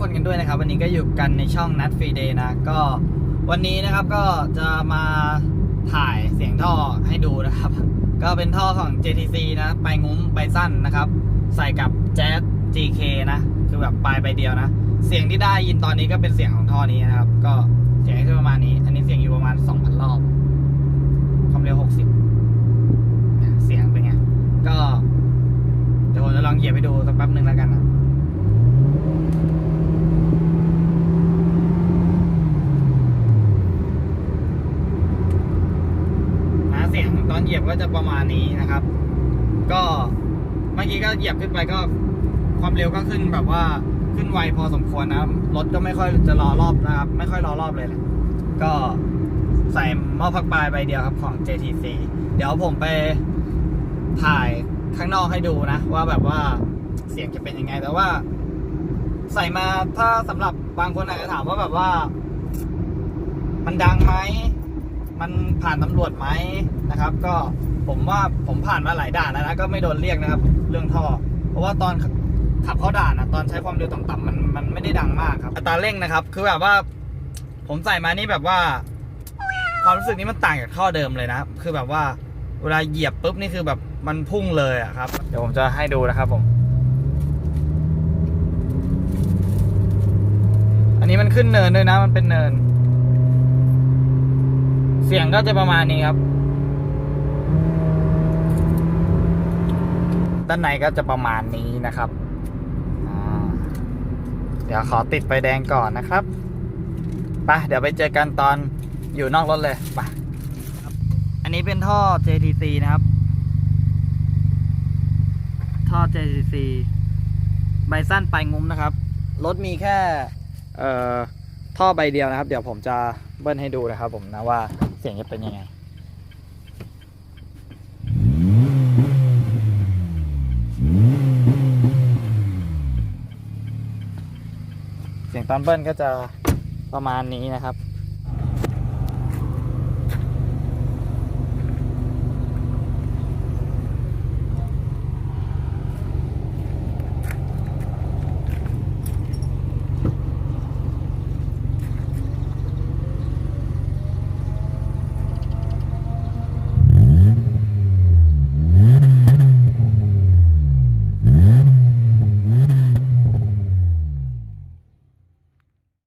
คนกันด้วยนะครับ วันนี้ก็อยู่กันในช่องนัดฟรีเดย์นะ ก็วันนี้นะครับก็จะมาถ่ายเสียงท่อให้ดูนะครับ ก็เป็นท่อของ JTC นะ ไปงุ้มไปสั้นนะครับ ใส่กับแจ๊ส GK นะ คือแบบปลายใบเดียวนะ เสียงที่ได้ยินตอนนี้ก็เป็นเสียงของท่อนี้นะครับ ก็เสียงคือประมาณนี้ อันนี้เสียงอยู่ประมาณ 2,000 รอบ ความเร็ว 60 เสียงเป็นไง ก็เดี๋ยวผมจะลองเหยียบไปดูสักแป๊บหนึ่งแล้วกันนะเสียงต อนเหยียบก็จะประมาณนี้นะครับ ก็เมื่อกี้ก็เหยียบขึ้นไปก็ความเร็วก็ขึ้นแบบว่าขึ้นไวพอสมควรนะรถก็ไม่ค่อยจะรอรอบนะครับ ไม่ค่อยรอรอบเลยแหละก็ใส่หม้อพักปลายใบเดียวครับของ JTC เดี๋ยวผมไปถ่ายข้างนอกให้ดูนะ ว่าแบบว่าเสียงจะเป็นยังไง แต่ว่า ใส่มาถ้าสำหรับบางคนอาจจะถามว่าแบบว่า มันดังไหม มันผ่านตำรวจไหมนะครับ ก็ผมว่าผมผ่านมาหลายด่านแล้วนะก็ไม่โดนเรียกนะครับ เรื่องท่อ เพราะว่าตอนขับเข้าด่านนะตอนใช้ความเร็วต่ำๆมันมันไม่ได้ดังมากครับอัตราเร่งนะครับ คือแบบว่า ผมใส่มานี่แบบว่า ความรู้สึกนี้มันต่างจากท่อเดิมเลยนะ คือแบบว่าเวลาเหยียบปุ๊บนี่คือแบบมันพุ่งเลยอะครับ เดี๋ยวผมจะให้ดูนะครับผมอันนี้มันขึ้นเนินด้วยนะมันเป็นเนิน เสียงก็จะประมาณนี้ครับ ด้านในก็จะประมาณนี้นะครับ เดี๋ยวขอติดไฟแดงก่อนนะครับไปเดี๋ยวไปเจอกันตอนอยู่นอกรถเลยไปอันนี้เป็นท่อ JTC นะครับ ท่อ JTC ใบสั้นปลายงุ้มนะครับ รถมีแค่เอ่อท่อใบเดียวนะครับ เดี๋ยวผมจะเบิ้ลให้ดูนะครับผมนะว่า เสียงจะเป็นยังไงเสียงตอนเบิ้ลก็จะประมาณนี้นะครับ